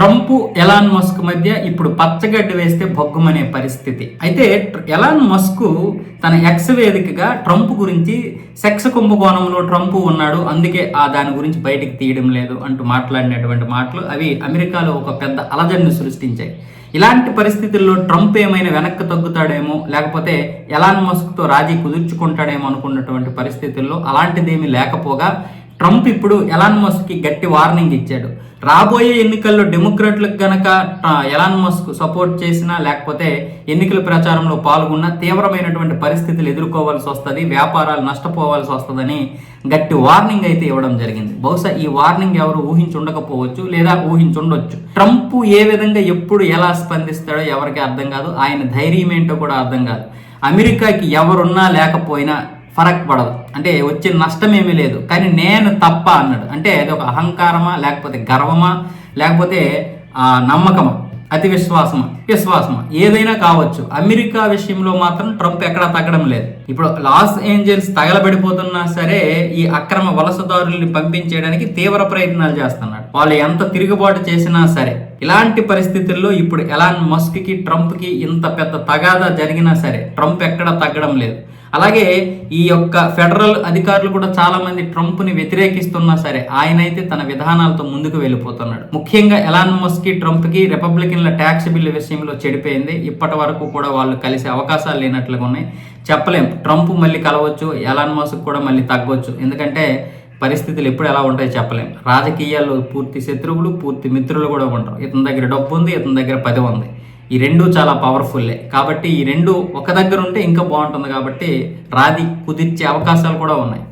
Trump Elon Musk మధ్య ఇప్పుడు పచ్చగడ్డి వేస్తే బొగ్గుమనే పరిస్థితి. అయితే ఎలాన్ మస్క్ తన ఎక్స్ వేదికగా ట్రంప్ గురించి సెక్స్ కుంభకోణంలో ట్రంప్ ఉన్నాడు అందుకే ఆ దాని గురించి బయటికి తీయడం లేదు అంటూ మాట్లాడినటువంటి మాటలు అవి అమెరికాలో ఒక పెద్ద అలజడిని సృష్టించాయి. ఇలాంటి పరిస్థితుల్లో ట్రంప్ ఏమైనా వెనక్కి తగ్గుతాడేమో లేకపోతే ఎలాన్ మస్క్తో రాజీ కుదుర్చుకుంటాడేమో అనుకున్నటువంటి పరిస్థితుల్లో అలాంటిదేమీ లేకపోగా ట్రంప్ ఇప్పుడు ఎలాన్ మస్క్కి గట్టి వార్నింగ్ ఇచ్చాడు. రాబోయే ఎన్నికల్లో డెమోక్రాట్లకు గనక ఎలాన్ మస్క్ సపోర్ట్ చేసినా లేకపోతే ఎన్నికల ప్రచారంలో పాల్గొన్న తీవ్రమైనటువంటి పరిస్థితులు ఎదుర్కోవాల్సి వస్తుంది వ్యాపారాలు నష్టపోవాల్సి వస్తుందని గట్టి వార్నింగ్ అయితే ఇవ్వడం జరిగింది. బహుశా ఈ వార్నింగ్ ఎవరు ఊహించుండకపోవచ్చు లేదా ఊహించుండొచ్చు. ట్రంప్ ఏ విధంగా ఎప్పుడు ఎలా స్పందిస్తాడో ఎవరికి అర్థం కాదు. ఆయన ధైర్యం ఏంటో కూడా అర్థం కాదు. అమెరికాకి ఎవరున్నా లేకపోయినా ఫరక్ పడదు అంటే వచ్చే నష్టం ఏమీ లేదు. కానీ నేను తప్ప అన్నాడు. అంటే అది ఒక అహంకారమా లేకపోతే గర్వమా లేకపోతే నమ్మకమా అతి విశ్వాసమా విశ్వాసమా ఏదైనా కావచ్చు. అమెరికా విషయంలో మాత్రం ట్రంప్ ఎక్కడా తగ్గడం లేదు. ఇప్పుడు లాస్ ఏంజల్స్ తగలబడిపోతున్నా సరే ఈ అక్రమ వలసదారుల్ని పంపించేయడానికి తీవ్ర ప్రయత్నాలు చేస్తున్నాడు. వాళ్ళు ఎంత తిరుగుబాటు చేసినా సరే ఇలాంటి పరిస్థితుల్లో ఇప్పుడు ఎలాన్ మస్క్కి ట్రంప్కి ఇంత పెద్ద తగాదా జరిగినా సరే ట్రంప్ ఎక్కడా తగ్గడం లేదు. అలాగే ఈ యొక్క ఫెడరల్ అధికారులు కూడా చాలా మంది ట్రంప్ని వ్యతిరేకిస్తున్నా సరే ఆయన అయితే తన విధానాలతో ముందుకు వెళ్ళిపోతున్నాడు. ముఖ్యంగా ఎలాన్ మస్క్కి ట్రంప్కి రిపబ్లికన్ల ట్యాక్స్ బిల్లు విషయంలో చెడిపోయింది. ఇప్పటి వరకు కూడా వాళ్ళు కలిసే అవకాశాలు లేనట్లుగా ఉన్నాయి. చెప్పలేం. ట్రంప్ మళ్ళీ కలవచ్చు ఎలాన్ మస్క్ కూడా మళ్ళీ తగ్గవచ్చు ఎందుకంటే పరిస్థితులు ఎప్పుడు ఎలా ఉంటాయో చెప్పలేం. రాజకీయాల్లో పూర్తి శత్రువులు పూర్తి మిత్రులు కూడా ఉంటారు ఇతని దగ్గర డబ్బు ఉంది ఇతని దగ్గర పది ఉంది. ఈ రెండు చాలా పవర్ఫుల్లే కాబట్టి ఈ రెండు ఒక దగ్గర ఉంటే ఇంకా బాగుంటుంది కాబట్టి రాది కుదిర్చే అవకాశాలు కూడా ఉన్నాయి.